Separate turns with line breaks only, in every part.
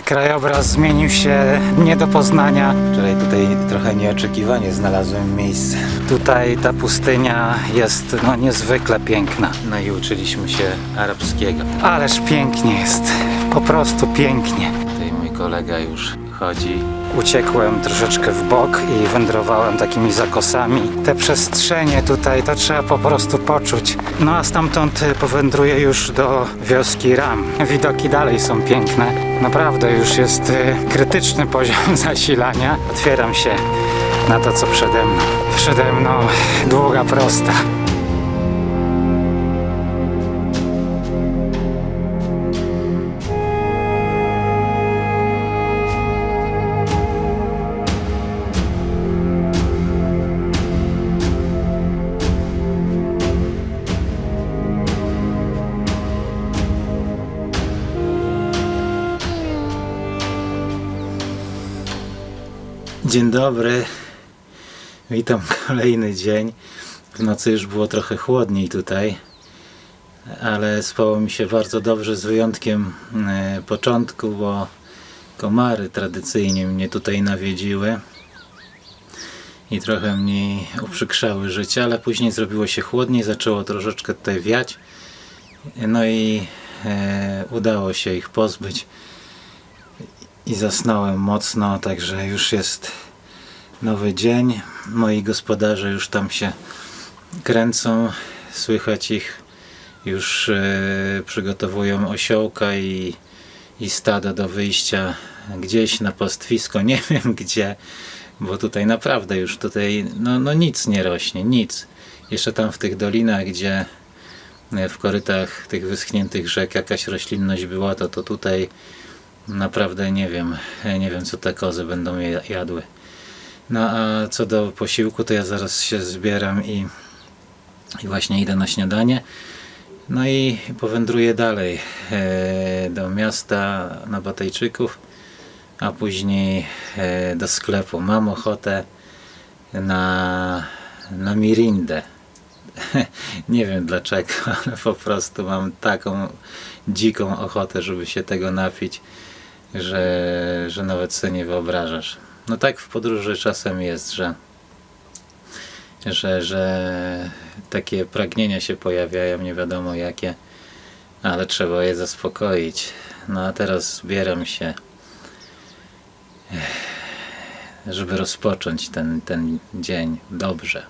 Krajobraz zmienił się nie do poznania. Wczoraj tutaj trochę nieoczekiwanie znalazłem miejsce. Tutaj ta pustynia jest no niezwykle piękna. No i uczyliśmy się arabskiego. Ależ pięknie jest. Po prostu pięknie. Tutaj mój kolega już chodzi. Uciekłem troszeczkę w bok i wędrowałem takimi zakosami. Te przestrzenie tutaj to trzeba po prostu poczuć. No a stamtąd y, powędruję już do wioski Ram. Widoki dalej są piękne. Naprawdę już jest y, krytyczny poziom zasilania. Otwieram się na to, co przede mną. Przede mną długa prosta. Dzień dobry. Witam kolejny dzień. W nocy już było trochę chłodniej tutaj, ale spało mi się bardzo dobrze z wyjątkiem e, początku, bo komary tradycyjnie mnie tutaj nawiedziły i trochę mi uprzykrzały życie, ale później zrobiło się chłodniej, zaczęło troszeczkę tutaj wiać. No i e, udało się ich pozbyć i zasnąłem mocno, także już jest nowy dzień. Moi gospodarze już tam się kręcą, słychać ich już e, przygotowują osiołka i, i stada do wyjścia gdzieś na pastwisko, nie wiem gdzie, bo tutaj naprawdę już tutaj no, no nic nie rośnie, nic. Jeszcze tam w tych dolinach, gdzie e, w korytach tych wyschniętych rzek jakaś roślinność była, to, to tutaj Naprawdę nie wiem, nie wiem co te kozy będą jadły. No a co do posiłku, to ja zaraz się zbieram i, i właśnie idę na śniadanie. No i powędruję dalej e, do miasta na Batejczyków, a później e, do sklepu. Mam ochotę na, na mirindę. Nie wiem dlaczego, ale po prostu mam taką dziką ochotę, żeby się tego napić, że, że nawet sobie nie wyobrażasz. No tak w podróży czasem jest, że, że, że takie pragnienia się pojawiają, nie wiadomo jakie, ale trzeba je zaspokoić. No a teraz zbieram się, żeby rozpocząć ten, ten dzień dobrze.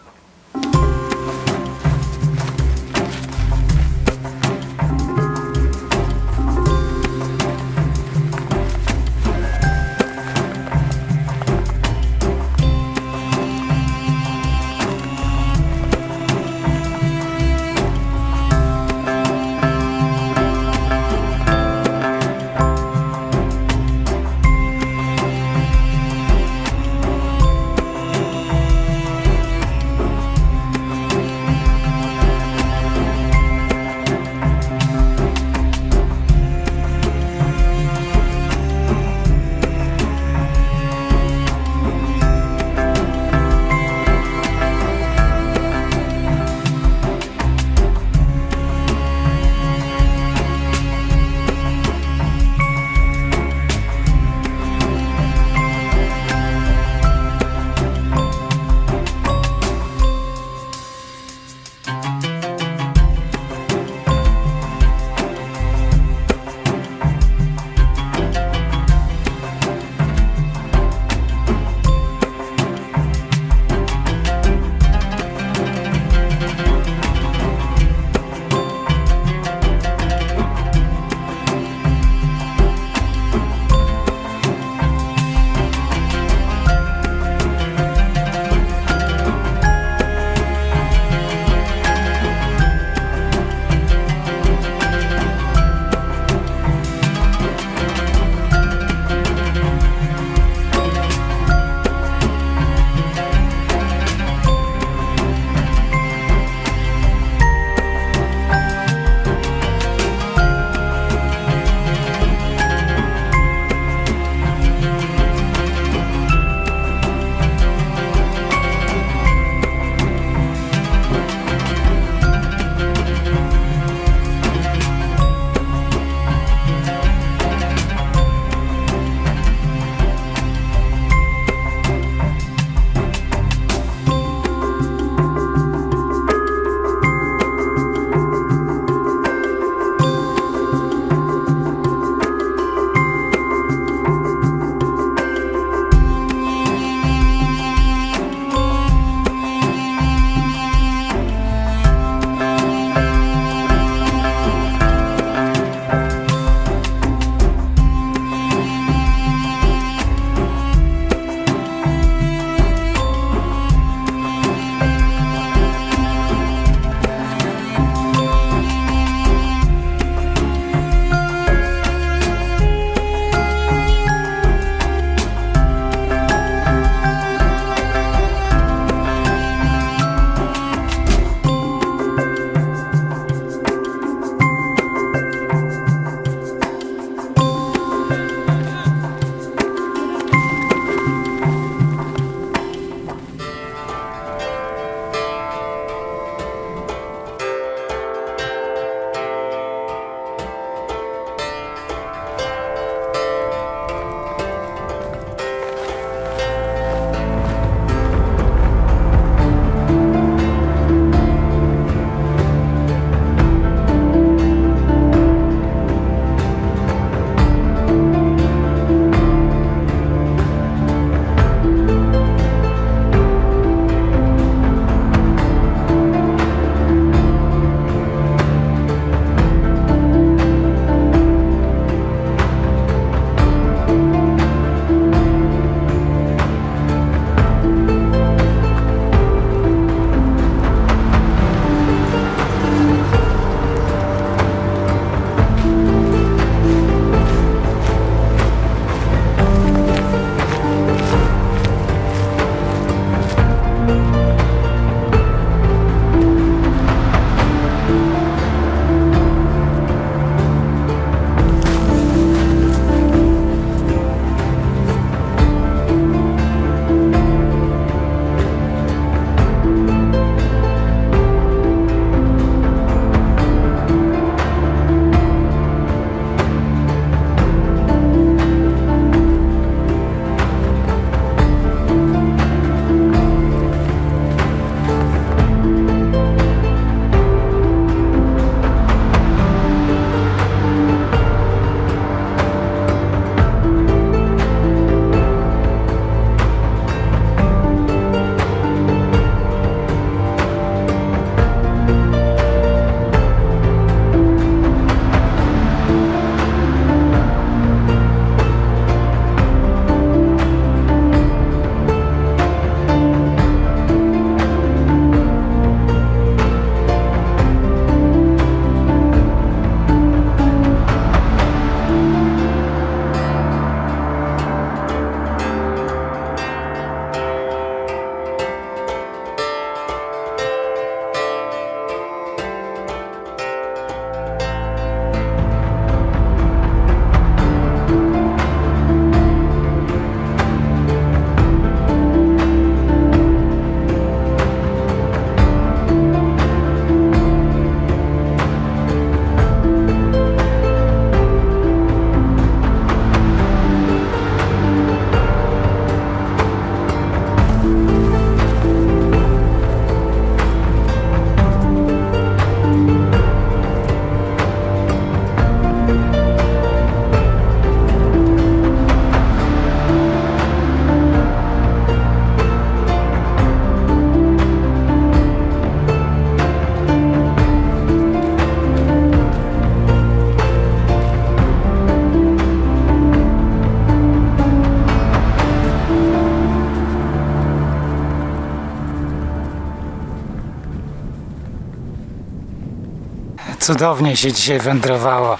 Cudownie się dzisiaj wędrowało.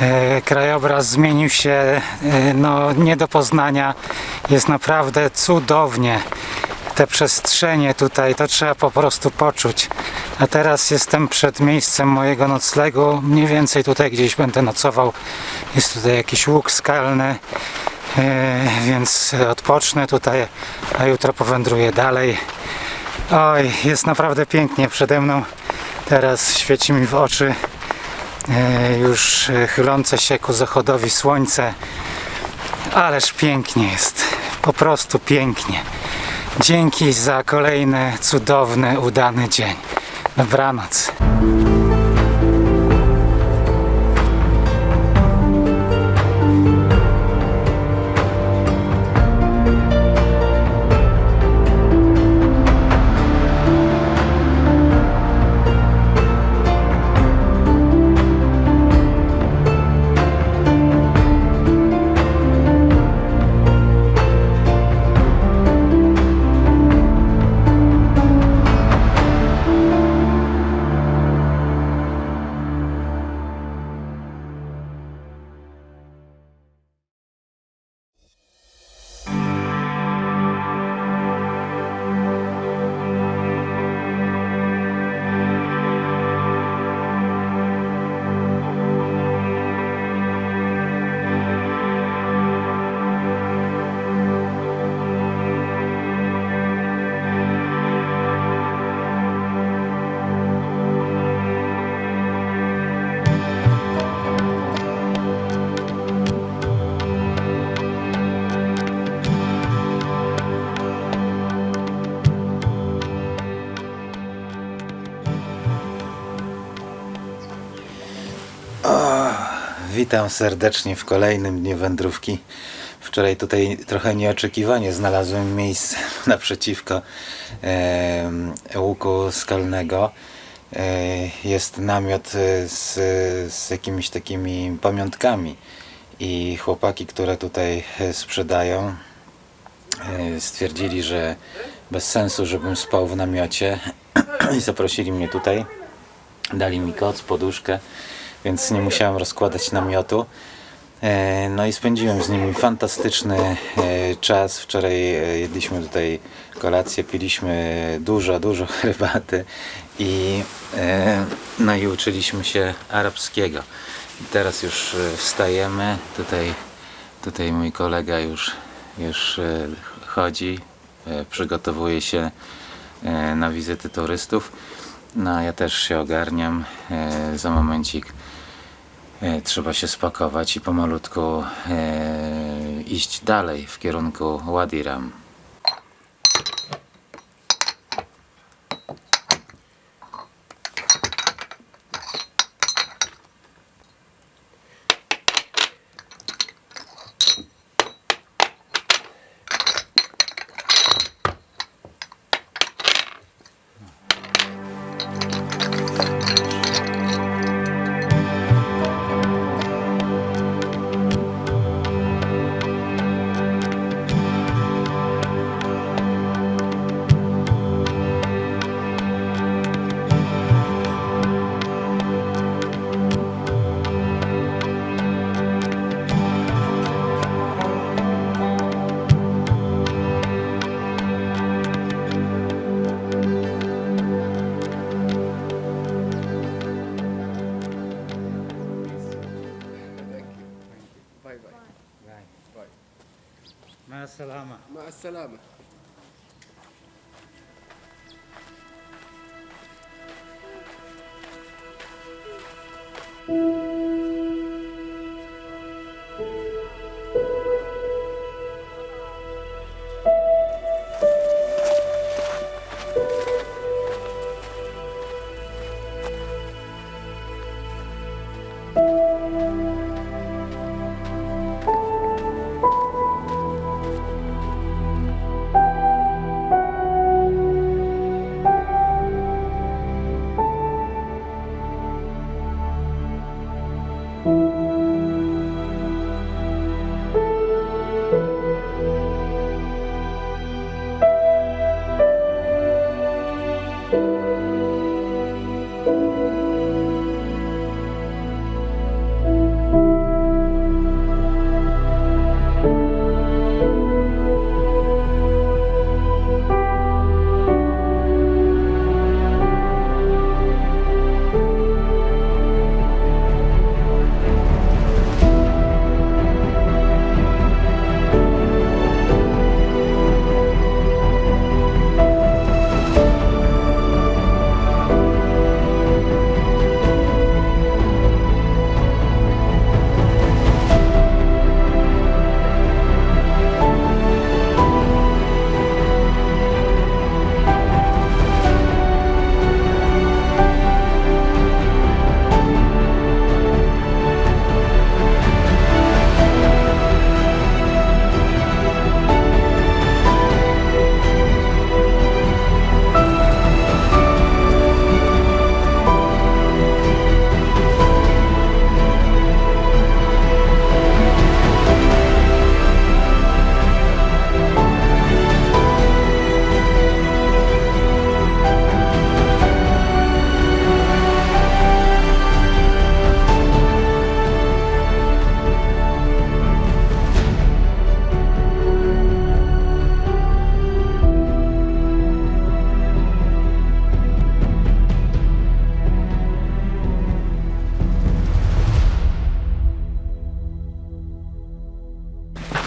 E, Krajobraz zmienił się e, no, nie do poznania. Jest naprawdę cudownie. Te przestrzenie tutaj, to trzeba po prostu poczuć. A teraz jestem przed miejscem mojego noclegu. Mniej więcej tutaj gdzieś będę nocował. Jest tutaj jakiś łuk skalny. E, więc odpocznę tutaj, a jutro powędruję dalej. Oj, jest naprawdę pięknie przede mną. Teraz świeci mi w oczy e, już e, chylące się ku zachodowi słońce. Ależ pięknie jest. Po prostu pięknie. Dzięki za kolejny cudowny, udany dzień. Dobranoc.
Witam serdecznie w kolejnym dniu wędrówki. Wczoraj tutaj trochę nieoczekiwanie znalazłem miejsce naprzeciwko em, łuku skalnego. E, jest namiot e, z, z jakimiś takimi pamiątkami i chłopaki, które tutaj e, sprzedają e, stwierdzili, że bez sensu, żebym spał w namiocie i zaprosili mnie tutaj. Dali mi koc, poduszkę, więc nie musiałem rozkładać namiotu. E, No i spędziłem z nimi fantastyczny e, czas. Wczoraj e, jedliśmy tutaj kolację, piliśmy dużo, dużo herbaty i, no uczyliśmy się arabskiego. Teraz już wstajemy. Tutaj, tutaj mój kolega już, już chodzi, przygotowuje się na wizyty turystów. No ja też się ogarniam. Za momencik E, trzeba się spakować i pomalutku e, iść dalej w kierunku
Wadi
Ram. والسلامة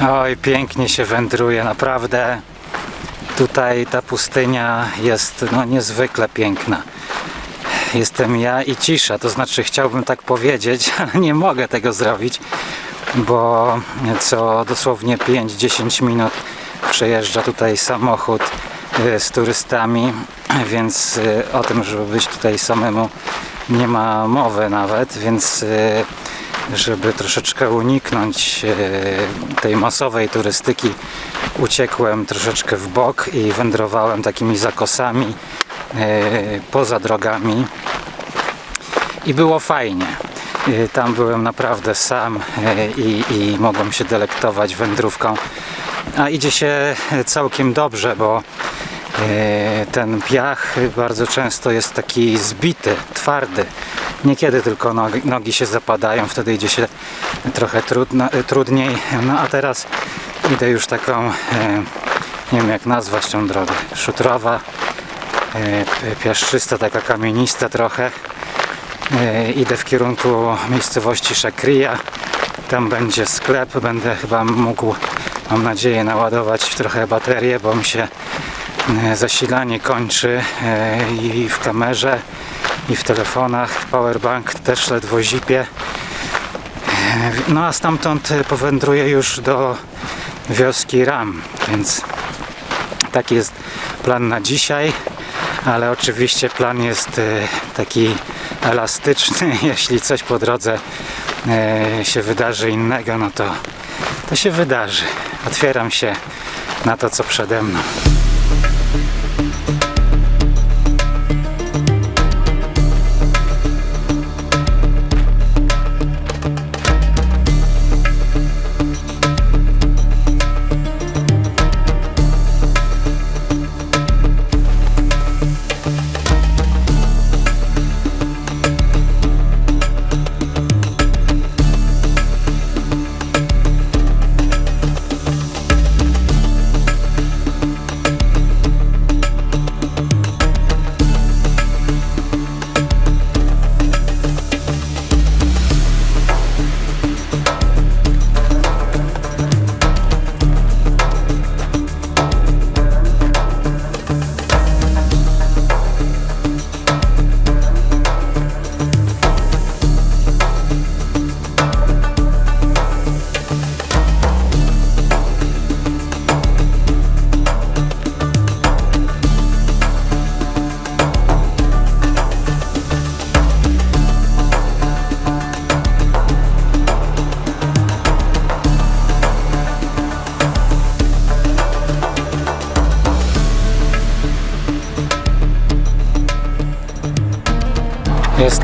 Oj, pięknie się wędruje, naprawdę. Tutaj ta pustynia jest no, niezwykle piękna. Jestem ja i cisza, to znaczy chciałbym tak powiedzieć, ale nie mogę tego zrobić, bo co dosłownie 5-10 minut przejeżdża tutaj samochód y, z turystami, więc y, o tym, żeby być tutaj samemu nie ma mowy nawet, więc y, żeby troszeczkę uniknąć e, tej masowej turystyki, uciekłem troszeczkę w bok i wędrowałem takimi zakosami e, poza drogami i było fajnie. E, Tam byłem naprawdę sam i, i mogłem się delektować wędrówką. A idzie się całkiem dobrze, bo ten piach bardzo często jest taki zbity, twardy. Niekiedy tylko nogi, nogi się zapadają, wtedy idzie się trochę trudno, trudniej. No a teraz idę już taką, e, nie wiem jak nazwać tą drogę, szutrowa, e, piaszczysta, taka kamienista trochę. E, Idę w kierunku miejscowości Szakria. Tam będzie sklep, będę chyba mógł, mam nadzieję, naładować trochę baterię, bo mi się zasilanie kończy i w kamerze i w telefonach. Powerbank też ledwo zipie. No a stamtąd e, powędruję już do wioski Ram, więc taki jest plan na dzisiaj, ale oczywiście plan jest e, taki elastyczny. Jeśli coś po drodze e, się wydarzy innego, no to, to się wydarzy. Otwieram się na to, co przede mną.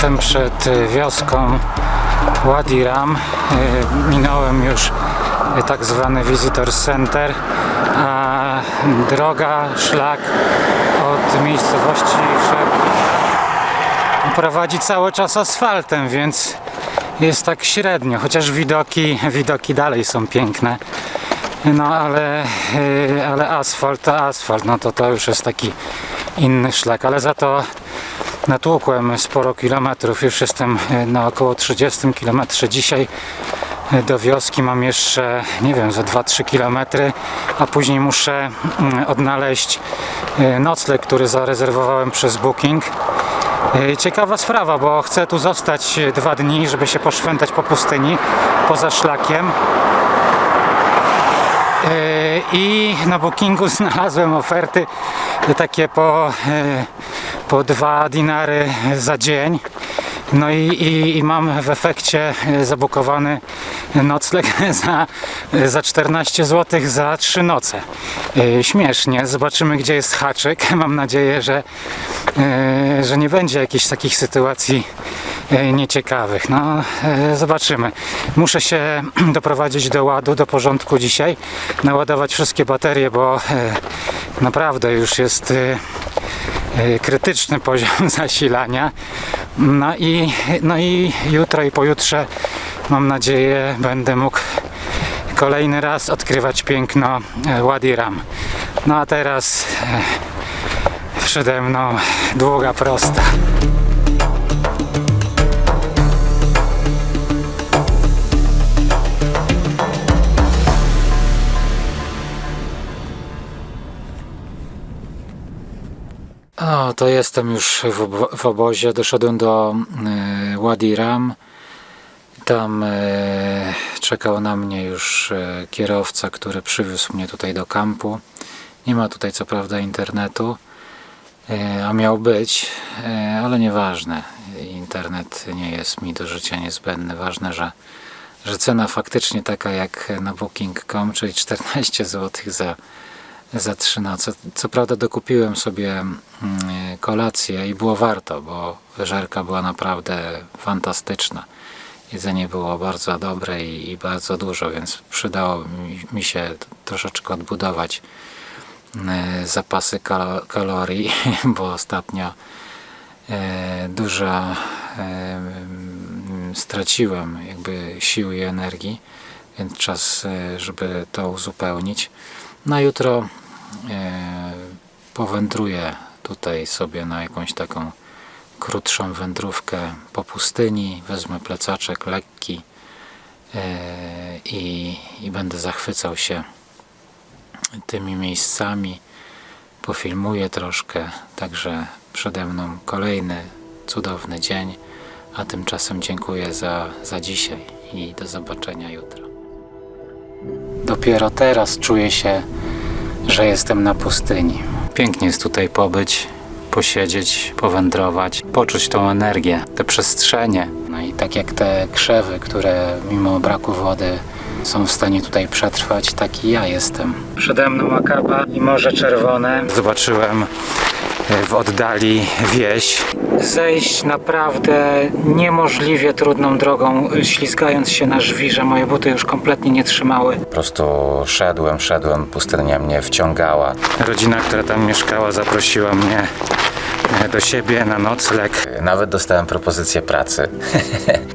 Jestem przed y, wioską Wadi Ram. Y, Minąłem już y, tak zwany Visitor Center, a droga, szlak od miejscowości Szep prowadzi cały czas asfaltem, więc jest tak średnio, chociaż widoki, widoki dalej są piękne. No ale, ale asfalt to asfalt, no to to już jest taki inny szlak, ale za to natłukłem sporo kilometrów, już jestem y, na około 30 km dzisiaj y, do wioski mam jeszcze, nie wiem, za 2-3 km, a później muszę mm, odnaleźć y, nocleg, który zarezerwowałem przez Booking. Ciekawa sprawa, bo chcę tu zostać dwa dni, żeby się poszwętać po pustyni, poza szlakiem. I na bookingu znalazłem oferty takie po, y, po dwa dinary za dzień. No i, i, i mam w efekcie y, zabukowany nocleg za, za 14 zł za 3 noce. Y, Śmiesznie, zobaczymy gdzie jest haczyk. Mam nadzieję, że, że nie będzie jakichś takich sytuacji nieciekawych. No, y, zobaczymy. Muszę się doprowadzić do ładu, do porządku dzisiaj, naładować wszystkie baterie, bo y, naprawdę już jest krytyczny poziom zasilania. No i, no i jutro i pojutrze mam nadzieję będę mógł kolejny raz odkrywać piękno e, Wadi Ram. No a teraz e, przede mną długa prosta. O, to jestem już w, obo- w obozie. Doszedłem do e, Wadi Ram. Tam e, czekał na mnie już e, kierowca, który przywiózł mnie tutaj do kampu. Nie ma tutaj co prawda internetu, a miał być, e, ale nieważne. Internet nie jest mi do życia niezbędny. Ważne, że, że cena faktycznie taka jak na booking.com, czyli 14 zł za, za 3 noce. Co prawda dokupiłem sobie mm, kolację i było warto, bo żerka była naprawdę fantastyczna. Jedzenie było bardzo dobre i, i bardzo dużo, więc przydało mi, się troszeczkę odbudować e, zapasy kalo, kalorii, bo ostatnio e, dużo e, straciłem jakby sił i energii, więc czas, żeby to uzupełnić. Na jutro e, powędruję tutaj sobie na jakąś taką krótszą wędrówkę po pustyni. Wezmę plecaczek lekki e, i, i będę zachwycał się tymi miejscami. Pofilmuję troszkę, także przede mną kolejny cudowny dzień. A tymczasem dziękuję za, za dzisiaj i do zobaczenia jutro. Dopiero teraz czuję się, że jestem na pustyni. Pięknie jest tutaj pobyć, posiedzieć, powędrować, poczuć tą energię, te przestrzenie. No i tak jak te krzewy, które mimo braku wody są w stanie tutaj przetrwać, taki ja jestem. Przede mną Akaba i Morze Czerwone. Zobaczyłem w oddali wieś. Zejść naprawdę niemożliwie trudną drogą, ślizgając się na żwirze. Moje buty już kompletnie nie trzymały.
Po prostu szedłem, szedłem, pustynia mnie wciągała.
Rodzina, która tam mieszkała, zaprosiła mnie e, do siebie na nocleg.
Nawet dostałem propozycję pracy.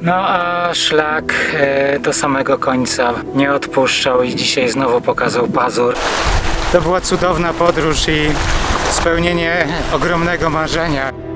No a szlak e, do samego końca nie odpuszczał i dzisiaj znowu pokazał pazur. To była cudowna podróż i spełnienie ogromnego marzenia.